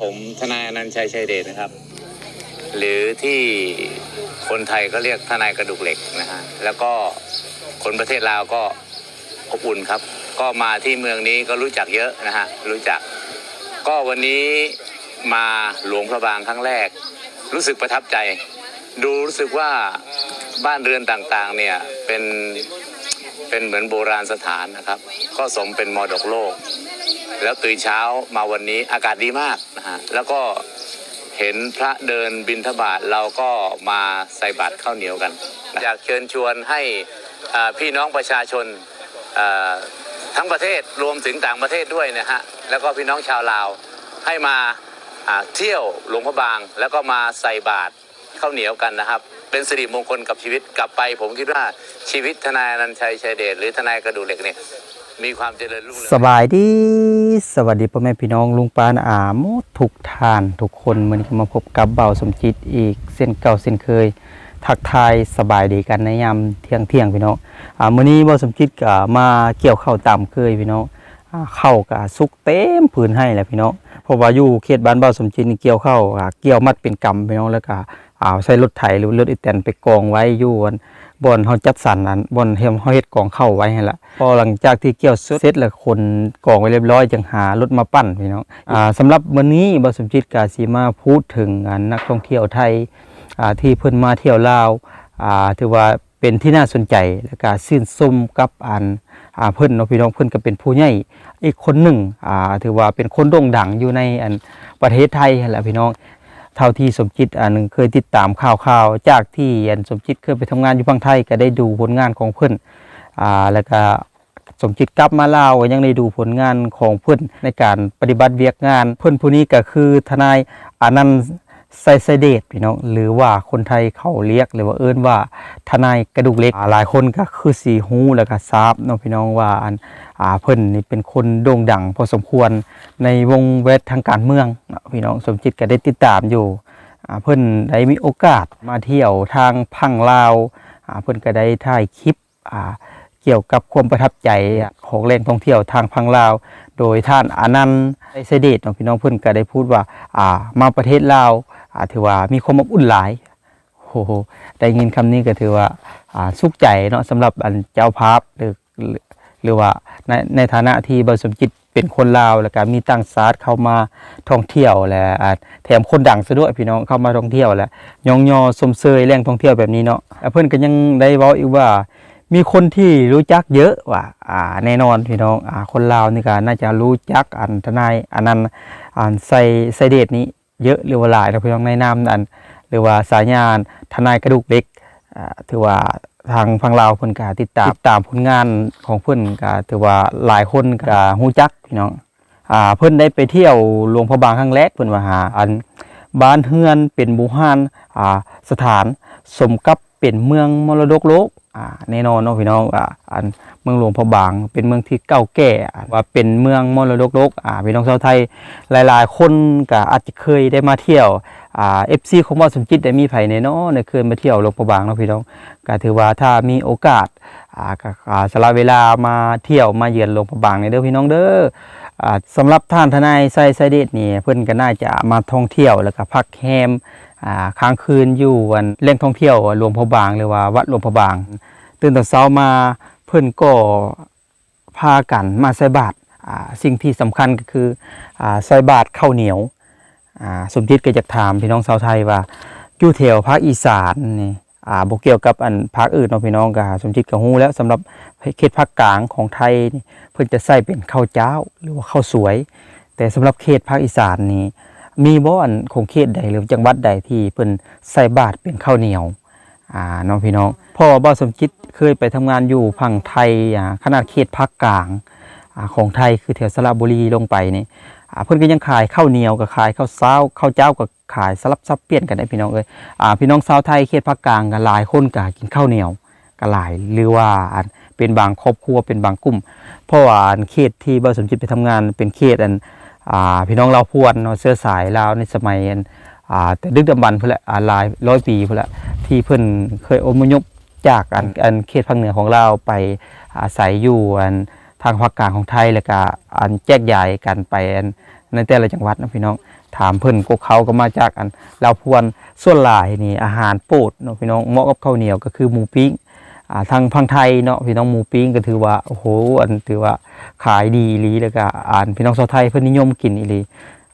ผมทนายอนันต์ชัยชัยเดชนะครับ หรือที่คนไทยก็เรียกทนายกระดูกเหล็กนะฮะแล้วก็คนประเทศลาวก็อบอุ่นครับ ก็มาที่เมืองนี้ก็รู้จักเยอะนะฮะรู้จัก ก็วันนี้มาหลวงพระบางครั้งแรก รู้สึกประทับใจ ดูรู้สึกว่าบ้านเรือนต่างๆเนี่ยเป็น เป็นเหมือนโบราณสถานนะครับ ก็สมเป็นมรดกโลก แล้วตื่นเช้ามาวันนี้อากาศดีมากนะฮะแล้วก็เห็นพระเดินบิณฑบาตเราก็มาใส่บาตรข้าวเหนียวกัน อยากเชิญชวนให้พี่น้องประชาชนทั้งประเทศรวมถึงต่างประเทศด้วยนะฮะแล้วก็พี่น้องชาวลาวให้มาอ่าเที่ยวหลวงพระบาง แล้วก็มาใส่บาตรข้าวเหนียวกันนะครับ เป็นสิริมงคลกับชีวิตกลับไปผมคิดว่า ชีวิตทนายนันชัยชัยเดชหรือทนายกระดูเหล็กเนี่ยมีความเจริญรุ่งเรืองสบายดี สวัสดีพ่อแม่พี่น้องลุงปานอามดทุกทานทุกคนมือนี้ก็มาพบกับเบาสมจิตอีกเส้นเก่าเส้นเคย ทักทายสบายดีกันในยามเที่ยงเที่ยงพี่น้องอ่ามื้อนี้เบาสมจิตก็มาเกี่ยวข้าวตามเคยพี่น้องอ่าข้าวก็สุกเต็มผืนให้แหละพี่น้องเพราะว่าอยู่เขตบ้านเบาสมจิตนี่เกี่ยวข้าวอ่าเกี่ยวมัดเป็นกำพี่น้องแล้วก็อ่าใช้รถไถหรือรถอีแตนไปกองไว้อยู่อัน บอนเขาจัดสรรอันบอนเฮมเขาเฮ็ดกองเข้าไว้ให้ละพอหลังจากที่เกี่ยวเสร็จแล้วคนกองไว้เรียบร้อยจึงหารถมาปั้นพี่น้องอ่าสำหรับมื้อนี้บ่สมจิตกาสีมาพูดถึงอันนักท่องเที่ยวไทยอ่าที่เพิ่นมาเที่ยวลาวอ่าถือว่าเป็นที่น่าสนใจและก็ชื่นชมกับอันอ่าเพิ่นเนาะพี่น้องเพิ่นก็เป็นผู้ใหญ่อีกคนหนึ่งอ่าถือว่าเป็นคนโด่งดังอยู่ในอันประเทศไทยแหละพี่น้อง เท่าที่สมจิตอันนึงเคยติดตามข่าวๆจากที่อันสมจิตเคยไปทำงานอยู่พังไทยก็ได้ดูผลงานของเพื่อนอ่าแล้วก็สมจิตกลับมาเล่าก็ยังได้ดูผลงานของเพื่อนในการปฏิบัติเวียกงาน เพื่อนผู้นี้ก็คือทนายอานันต์ไซไซเดตพี่น้องหรือว่าคนไทยเขาเรียกหรือว่าเอิ้นว่าทนายกระดูกเล็กหลายคนก็คือสีหูแล้วก็ทราบเนาะพี่น้องว่าอัน อ่าเพิ่นนี่เป็นคนโด่งดังพอสมควรในวงเวททางการเมืองพี่น้องสมจิตก็ได้ติดตามอยู่อ่าเพิ่นได้มีโอกาสมาเที่ยวทางพังลาวอ่าเพิ่นก็ได้ถ่ายคลิปอ่าเกี่ยวกับความประทับใจของแหล่งท่องเที่ยวทางพังลาว โดยท่านอานันต์ไเสด็จพี่น้องเพิ่นก็ได้พูดว่าอ่ามาประเทศลาวอ่าถือว่ามีความอบอุ่นหลายโอ้โหได้ยินคำนี้ก็ถือว่าอ่าสุขใจเนาะสำหรับอันเจ้าภาพหรือ หรือว่าในในฐานะที่บริสมจิตเป็นคนลาวแล้วก็มีต่างชาติเข้ามาท่องเที่ยวและแถมคนดังซะด้วยพี่น้องเข้ามาท่องเที่ยวและยองยอสมเสยแหล่งท่องเที่ยวแบบนี้เนาะเพื่อนก็ยังได้เว้าอีกว่า มีคนที่รู้จักเยอะว่าอ่าแน่นอนพี่น้องอ่าคนลาวนี่ก็น่าจะรู้จักอันทนายอันนั้นอันไซไซเดตนี้เยอะหรือว่าหลายนะพี่น้องในนามอันหรือว่าสายงานทนายกระดูกเล็กอ่าถือว่า ทางพังลาวเพิ่นก็ติดตามติดตามผลงานของเพิ่นก็ถือว่าหลายคนก็ฮู้จักพี่น้องอ่าเพิ่นได้ไปเที่ยวหลวงพระบางครั้งแรกเพิ่นว่าหาอันบ้านเฮือนเป็นหมู่บ้านอ่าสถานสมกับเป็นเมืองมรดกโลกอ่าแน่นอนเนาะพี่น้องอ่าอันเมืองหลวงพระบาง เป็นเมืองที่เก่าแก่ว่าเป็นเมืองมรดกโลกอ่าพี่น้องชาวไทยหลาย ๆ คนก็อาจจะเคยได้มาเที่ยว อ่าเอฟซีของว่าสมจิตได้มีไผในเนาะในเคยมาเที่ยวหลวงพระบางเนาะพี่น้องก็ถือว่าถ้ามีโอกาสอ่าก็อ่าสละเวลามาเที่ยวมาเยือนหลวงพระบางในเด้อพี่น้องเด้ออ่าสำหรับท่านทนายไซไซเดตนี่เพิ่อนก็น่าจะมาท่องเที่ยวแล้วก็พักแฮมอ่าค้างคืนอยู่วันแหล่งท่องเที่ยวหลวงพระบางหรือว่าวัดหลวงพระบาง ตื่นแต่เช้ามาเพิ่อนก็พากันมาใส่บาตรสิ่งที่สำคัญก็คือใส่บาตรข้าวเหนียว อ่าสมจิตก็จะถามพี่น้องชาวไทยว่าอยู่แถวภาคอีสานนี่อ่าบ่เกี่ยวกับอันภาคอื่นเนาะพี่น้องก็สมจิตก็ฮู้แล้วสำหรับเขตภาคกลางของไทยนี่เพิ่นจะใส่เป็นข้าวเจ้าหรือว่าข้าวสวย แต่สำหรับเขตภาคอีสานนี่มีบ่อันของเขตใดหรือจังหวัดใดที่เพิ่นใส่บาตรเป็นข้าวเหนียวอ่าน้องพี่น้องเพราะว่าบ่สมจิตเคยไปทำงานอยู่พังไทยอ่าขนาดเขตภาคกลางอ่าของไทยคือแถวสระบุรีลงไปนี่ อ่าเพิ่อนก็ยังขายข้าวเหนียวกับขายข้าวเช้าข้าวเจ้ากับขายสลับซับเปลี่ยนกันได้พี่น้องเอ้ยอ่าพี่น้องชาวไทยเขตภาคกลางก็หลายคนก็กินข้าวเหนียวก็หลายหรือว่าอันเป็นบางครอบครัวเป็นบางกลุ่ม เพราะว่าอันเขตที่บ่สมจิตไปทำงานเป็นเขตอันอ่าพี่น้องเราพวนเนาะเสื้อสายลาวในสมัยอันอ่าแต่ดึกดำบรรพ์พุ่นละอ่าหลายร้อยปีพุ่นละที่เพิ่นเคยอพยพจากอันอันเขตภาคเหนือของเราไปอาศัยอยู่อัน ทางภาคกลางของไทยแล้วก็อันแจกย้ายกันไปนในแต่ละจังหวัดนะพี่น้องถามเพิ่นกกเขาก็มาจากอันลาวพวนส่วนหลายนี่อาหารโปรดเนาะพี่น้องเหมาะกับข้าวเหนียวก็คือหมูปิ้งอ่าทางพังไทยเนาะพี่น้องหมูปิ้งก็ถือว่าโอ้โหอันถือว่าขายดีอีหลีแล้วก็อ่านพี่น้องชาวไทยเพิ่นนิยมกินอีหลี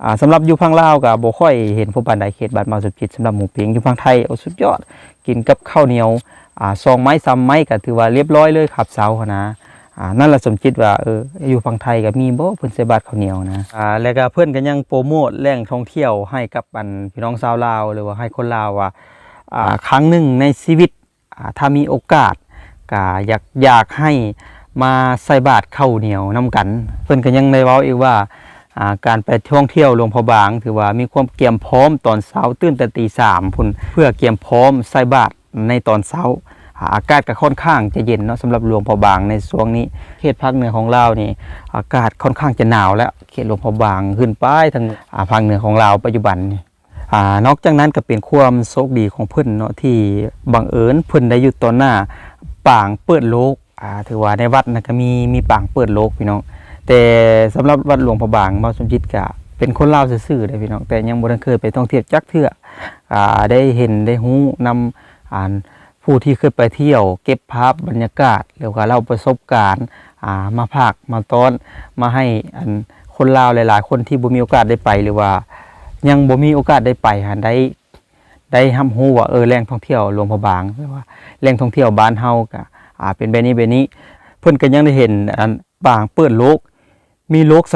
อ่าสำหรับอยู่พังลาวก็บ่ค่อยเห็นผู้านใดเขตบ้านมาสุดจิตสำหรับหมูปิ้งอยู่พังไทยโอ้สุดยอดกินกับข้าวเหนียวอ่าซองไม้ซ้ำไม้ก็ถือว่าเรียบร้อยเลยขับเสาหนะ อ่านั่นแหละสมจิตว่าเอออยู่ฝั่งไทยก็มีบ่เพิ่นใส่บาตรข้าวเหนียวนะอ่าแล้วก็เพิ่นก็ยังโปรโมทแหล่งท่องเที่ยวให้กับอันพี่น้องชาวลาวหรือว่าให้คนลาวว่าอ่าครั้งหนึ่งในชีวิตอ่าถ้ามีโอกาสก็อยากอยากให้มาใส่บาตรข้าวเหนียวนํกัน เพิ่นก็ยังได้เว้าอีกว่าอ่าการไปท่องเที่ยวหลวงพระบาง ถือว่ามีความเตรียมพร้อมตอนเช้าตื่นแต่ตีสามพุ่นเพื่อเตรียมพร้อมใส่บาตรในตอนเช้า อากาศก็ค่อนข้างจะเย็นเนาะสำหรับหลวงพระบางในช่วงนี้เขตภาคเหนือของเรานี่อากาศค่อนข้างจะหนาวแล้วเขตหลวงพระบางขึ้นไปทางอ่าภาคเหนือของเราปัจจุบันนอ่านอกจากนั้นก็เป็นความโชคดีของเพิ่นเนาะที่บังเอิญเพิ่นได้อยู่ต่อหน้าปางเปิดโลกอ่าถือว่าในวัดนะก็มีมีปางเปิดโลกพี่น้อง แต่สำหรับวัดหลวงพระบางมาสมจิตก็เป็นคนเล่าซื่อๆเลยพี่น้องแต่ยังบ่ได้เคยไปท่องเที่ยวจักเทื่ออ่าได้เห็นได้ฮู้นำอ่าน ผู้ที่เคยไปเที่ยว เก็บภาพบรรยากาศหรือว่าเราประสบการณ์ามาภาคมาต้อนมาให้อันคนลาวหลาย ๆ คนที่บ่มีโอกาสได้ไปหรือว่า ยังบ่มีโอกาสได้ไปหาได้ได้ห้ำฮู้ว่าเออแหล่งท่องเที่ยวหลวงพระบางหรือว่าแหล่งท่องเที่ยวบ้านเฮาก็อ่าเป็นแบบนี้แบบนี้ เพิ่นก็ยังได้เห็นอันบางเปิดโลก มีโลกส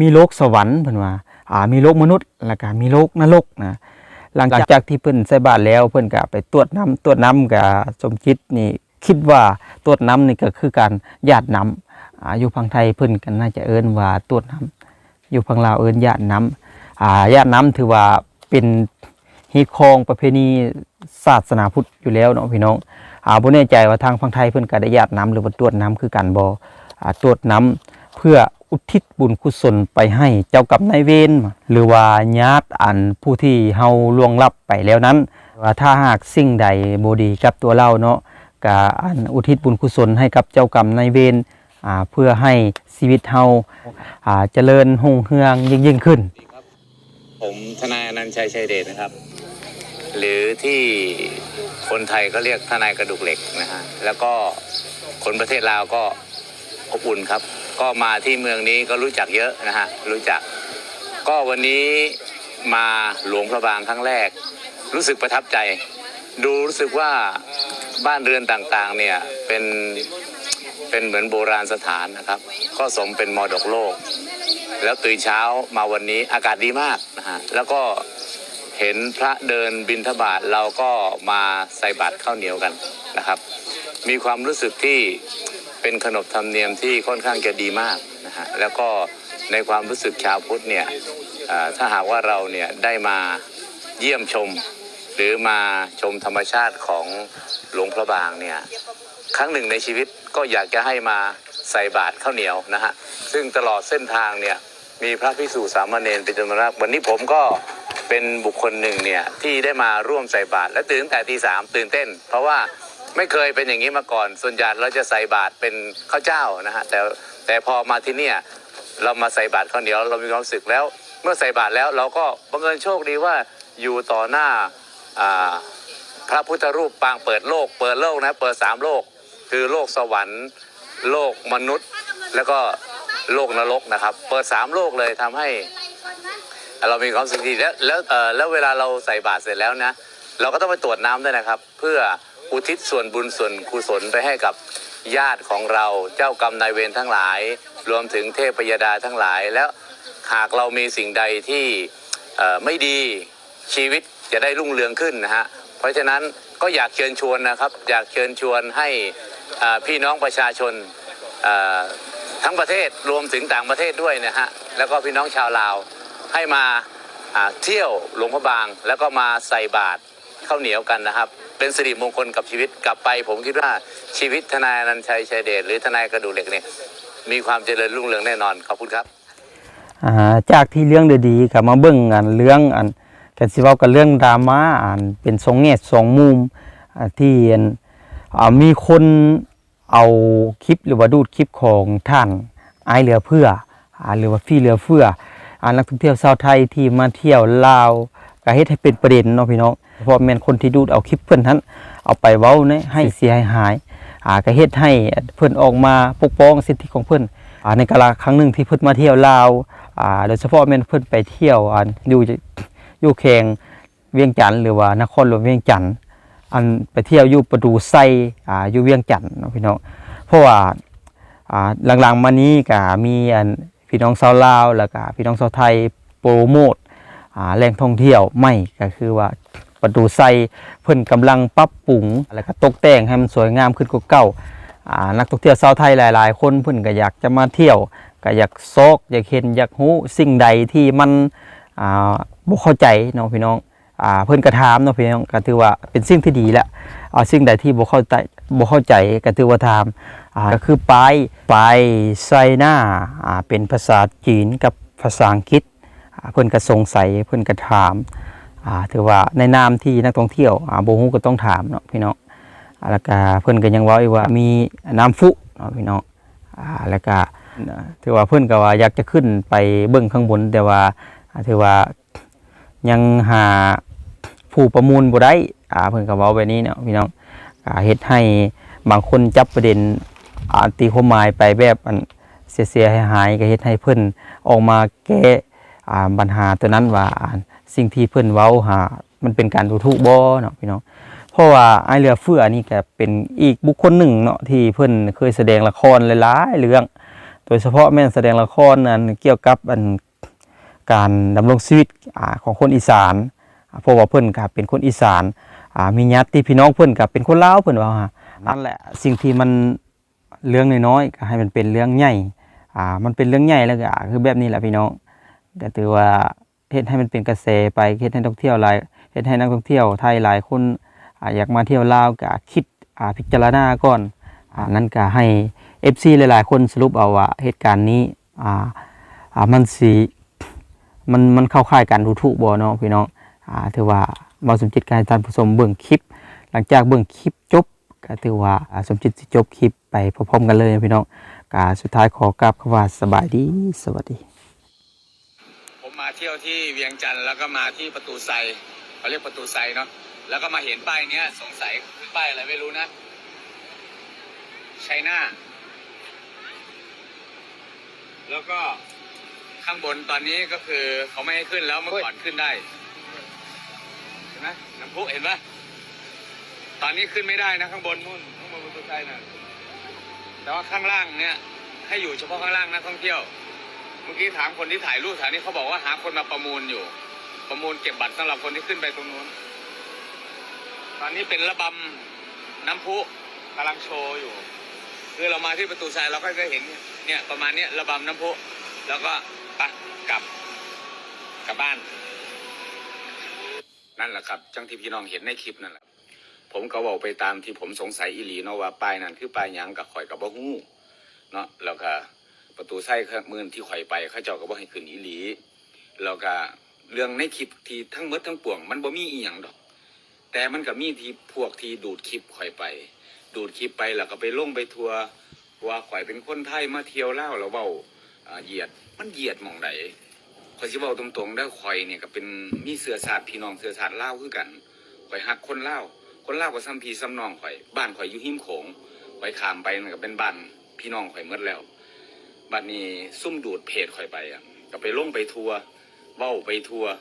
มีโลกสวรรค์เพิ่นว่าอ่ามีโลกมนุษย์แล้วก็มีโลกนรกนะ หลังจากที่เพิ่นใส่บาตรแล้วเพิ่นก็ไปตรวจน้ำตรวจน้ำกับสมคิดนี่คิดว่าตรวจน้ำนี่ก็คือการหยาดน้ำอาอยู่พังไทยเพิ่นก็น่าจะเอิ้นว่าตรวจน้ำอยู่พังลาวเอิ้นหยาดน้ำอ่าหยาดน้ำถือว่าเป็นฮีคองประเพณีศาสนาพุทธอยู่แล้วเนาะพี่น้องอ่าบ่แน่ใจว่าทางพังไทยเพิ่นก็ได้หยาดน้ำหรือว่าตรวจน้ำคือกันบ่อ่าตรวจน้ำเพื่อ อุทิศบุญกุศลไปให้เจ้ากรรมนายเวรหรือว่าญาติอันผู้ที่เฮาล่วงลับไปแล้วนั้น ว่าถ้าหากสิ่งใดบ่ดีกับตัวเราเนาะก็อันอุทิศบุญกุศลให้กับเจ้ากรรมนายเวรอ่าเพื่อให้ชีวิตเฮาอ่าเจริญรุ่งเรืองยิ่งยิ่งขึ้น ผมทนายอนันต์ชัยชัยเดชนะครับ หรือที่คนไทยก็เรียกทนายกระดูกเหล็กนะฮะแล้วก็คนประเทศลาวก็อบอุ่นครับ ก็มาที่เมืองนี้ก็รู้จักเยอะนะฮะรู้จัก ก็วันนี้มาหลวงพระบางครั้งแรก รู้สึกประทับใจ ดูรู้สึกว่าบ้านเรือนต่างๆเนี่ยเป็นเป็นเหมือนโบราณสถานนะครับ ก็สมเป็นมรดกโลก แล้วตื่นเช้ามาวันนี้อากาศดีมากนะฮะแล้วก็เห็นพระเดินบินทบาทเราก็มาใส่บาตรข้าวเหนียวกันนะครับ มีความรู้สึกที่ เป็นขนบธรรมเนียมที่ค่อนข้างจะดีมากนะฮะแล้วก็ในความรู้สึกชาวพุทธเนี่ยถ้าหากว่าเราเนี่ยได้มาเยี่ยมชม หรือมาชมธรรมชาติของหลวงพระบางเนี่ยครั้งหนึ่งในชีวิตก็อยากจะให้มาใส่บาตรข้าวเหนียวนะฮะซึ่งตลอดเส้นทางเนี่ยมีพระภิกษุสามเณรเป็นจำนวนมากวันนี้ผมก็เป็นบุคคลหนึ่งเนี่ยที่ได้มาร่วมใส่บาตรและตื่นแต่ตีสามตื่นเต้น เพราะว่า ไม่เคยเป็นอย่างนี้มาก่อน ส่วนใหญ่เราจะใส่บาตรเป็นข้าวเจ้านะฮะแต่แต่พอมาที่เนี่ยเรามาใส่บาตรข้าวเหนียวเรามีความรู้สึกแล้ว เมื่อใส่บาตรแล้วเราก็บังเอิญโชคดีว่าอยู่ต่อหน้าพระพุทธรูปปางเปิดโลก เปิดโลกนะเปิดสามโลก คือโลกสวรรค์ โลกมนุษย์ แล้วก็โลกนรกนะครับ เปิดสามโลกเลยทำให้เรามีความสุขดีแล้วแล้วเอ่อแล้วเวลาเราใส่บาตรเสร็จแล้วนะเราก็ต้องไปตรวจน้ำด้วยนะครับ เพื่อ อุทิศส่วนบุญส่วนกุศลไปให้กับญาติของเราเจ้ากรรมนายเวรทั้งหลาย รวมถึงเทพยดาทั้งหลาย แล้วหากเรามีสิ่งใดที่ไม่ดีชีวิตจะได้รุ่งเรืองขึ้นนะฮะเพราะฉะนั้นก็อยากเชิญชวนนะครับ อยากเชิญชวนให้พี่น้องประชาชนทั้งประเทศรวมถึงต่างประเทศด้วยนะฮะแล้วก็พี่น้องชาวลาวให้มาอ่าเที่ยวหลวงพระบาง แล้วก็มาใส่บาตรข้าวเหนียวกันนะครับ เป็นสิริมงคลกับชีวิตกลับไป ผมคิดว่าชีวิตทนายอนันชัยชัยเดชหรือทนายกระดูกเหล็กเนี่ยมีความเจริญรุ่งเรืองแน่นอนขอบคุณครับาจากที่เรื่องดีๆกับมาเบิ่งอันเรื่องอันกันสิเว้ากันเรื่องดราม่าอันเป็นสองแง่สองมุมที่มีคนเอาคลิปหรือว่าดูดคลิปของท่านไอเหลือเพื่ออหรือว่าฟี่เหลือเฟืออ่านักท่องเที่ยวชาวไทยที่มาเที่ยวลาวก็เฮ็ดให้เป็นประเด็นเนาะพี่น้อง เพราะแม่นคนที่ดูดเอาคลิปเพิ่นนั้นเอาไปเว้าเนี่ยให้เสียหายอ่าก็เฮ็ดให้เพิ่นออกมาปกป้องสิทธิของเพิ่นอ่าในกาลครั้งหนึ่งที่เพิ่นมาเที่ยวลาวอ่าโดยเฉพาะแม่นเพิ่นไปเที่ยวอ่าอยู่อยู่แขงเวียงจันทน์หรือว่านครหลวงเวียงจันทน์อันไปเที่ยวอยู่ประตูไซอ่าอยู่เวียงจันทน์เนาะพี่น้องเพราะว่าอ่าหลังๆมานี้ก็มีอันพี่น้องชาวลาวแล้วก็พี่น้องชาวไทยโปรโมทอ่าแหล่งท่องเที่ยวใหม่ก็คือว่า ประตูไซเพิ่นกำลังปรับปรุงแล้วก็ตกแต่งให้มันสวยงามขึ้นกว่าเก่านักท่องเที่ยวชาวไทยหลาย ๆ คนเพิ่นก็อยากจะมาเที่ยวก็อยากซอกอยากเห็นอยากรู้สิ่งใดที่มันบ่เข้าใจเนาะพี่น้องอเพิ่นก็ถามเนาะพี่น้องก็ถือว่าเป็นสิ่งที่ดีแล้วอ่าสิ่งใดที่บ่เข้าใจบ่เข้าใจก็ถือว่าถามก็คือปลายปลายไซน่าาเป็นภาษาจีนกับภาษาอังกฤษเพิ่นก็สงสัยเพิ่นก็ถาม อ่าถือว่าในนามที่นักท่องเที่ยวอ่าบ่ฮู้ก็ต้องถามเนาะพี่น้องแล้วก็เพิ่อนก็ยังว้าอีกว่ามีน้ำฟุเนาะพี่น้องอ่าแล้วก็ถือว่าเพิ่อนก็ว่าอยากจะขึ้นไปเบิ่งข้างบน แต่ว่าถือว่ายังหาผู้ประมูลบ่ได้อ่าเพิ่อนก็เว้าแบบนี้เนาะพี่น้องอ่าเฮ็ดให้บางคนจับประเด็นอ่าตีความหมายไปแบบอันเสียหายก็เฮ็ดให้เพิ่อนออกมาแก้อ่าปัญหาตัวนั้นว่าอ่า สิ่งที่เพิ่อนเว้าหา มันเป็นการดูถูกบ่เนาะพี่น้องเพราะว่าไอเรือเฟือนี่ก็เป็นอีกบุคคลหนึ่งเนาะที่เพิ่อนเคยแสดงละครหลายๆเรื่อง โดยเฉพาะแม่นแสดงละครนั้นเกี่ยวกับอันการดำรงชีวิตอของคนอีสานเพราะว่าเพิ่อนก็เป็นคนอีสานมีญาติพี่น้องเพิ่อนก็เป็นคนลาวเพิ่อนว่านั่นแหละสิ่งที่มันเรื่องน้อยๆก็ให้มันเป็นเรื่องใหญ่มันเป็นเรื่องใหญ่แล้วก็คือแบบนี้แหละพี่น้องก็ถือว่า เฮ็ดให้มันเป็นกระแสไปเฮ็ดให้นักท่องเที่ยวหลายเฮ็ดให้นักท่องเที่ยวไทยหลายคนอยากมาเที่ยวลาวก็คิดพิจารณาก่อนอ่านั่นก็ให้ FC หลาย ๆ คนสรุปเอาว่าเหตุการณ์นี้อ่าอ่ามันสิมันมันเข้าข่ายการดูถูกบ่เนาะพี่น้องอ่าถือว่าบ่สมจิตการท่านผู้ชมเบิ่งคลิป หลังจากเบิ่งคลิปจบก็ถือว่าสมจิตสิจบคลิปไปพร้อมๆกันเลยพี่น้องกาสุดท้ายขอกราบคว่าสบายดีสวัสดี มาเที่ยวที่เวียงจันทร์แล้วก็มาที่ประตูไซเขาเรียกประตูไซเนาะแล้วก็มาเห็นป้ายเนี้ยสงสัยคือป้ายอะไรไม่รู้นะไชน่าแล้วก็ข้างบนตอนนี้ก็คือเขาไม่ให้ขึ้นแล้วเมื่อก่อนขึ้นได้เห็นไหมน้ำพุเห็นปะตอนนี้ขึ้นไม่ได้นะข้างบนนู่นข้างบนประตูไซน่ะแต่ว่าข้างล่างเนี่ยให้อยู่เฉพาะข้างล่างนักท่องเที่ยว มื่อกี้ถามคนที่ถ่ายรูปแถวนี้เขาบอกว่าหาคนมาประมูลอยู่ ประมูลเก็บบัตรสำหรับคนที่ขึ้นไปตรงนู้น ตอนนี้เป็นระบำน้ำพุกำลังโชว์อยู่ คือเรามาที่ประตูทรายเราก็จะเห็นเนี่ยประมาณเนี้ยระบำน้ำพุแล้วก็ปะกลับกลับบ้าน นั่นแหละครับ จังที่พี่น้องเห็นในคลิปนั่นแหละผมก็บอกไปตามที่ผมสงสัยอีหลีเนาะว่าป้ายนั้นคือป้ายหยังกับข่อยกับบ่ฮู้เนาะแล้วก็ ประตูไส้เครื่องมือที่ข่อยไปเขาเจ้าก็บ่ให้ขึ้นอีหลีแล้วก็เรื่องในคลิปที่ทั้งหมดทั้งปวง มันบ่มีอีหยังดอก แต่มันก็มีที่พวกที่ดูดคลิปข่อยไป ดูดคลิปไปแล้วก็ไปลงไปทัวร์ว่าข่อยเป็นคนไทยมาเที่ยวลาวแล้วเว้าอ่าเหยียดมันเหยียดหมองใดข่อยสิเว้าตรงๆได้อข่อยเนี่ยก็เป็นมีเสือชาติพี่น้องเสือชาติลาวคือกันข่อยฮักคนเลาวคนเลาวก็ซ้ำพี่ซ้ำน้องข่อยบ้านข่อยอยู่หิมโขงข่อยขามไปนั่นก็เป็นบ้านพี่น้องข่อยหมดแล้ว บัดนี้ซุ่มดูดเพจข่อยไปอะก็ไปลงไปทัวร์เบ้าไปทัวร์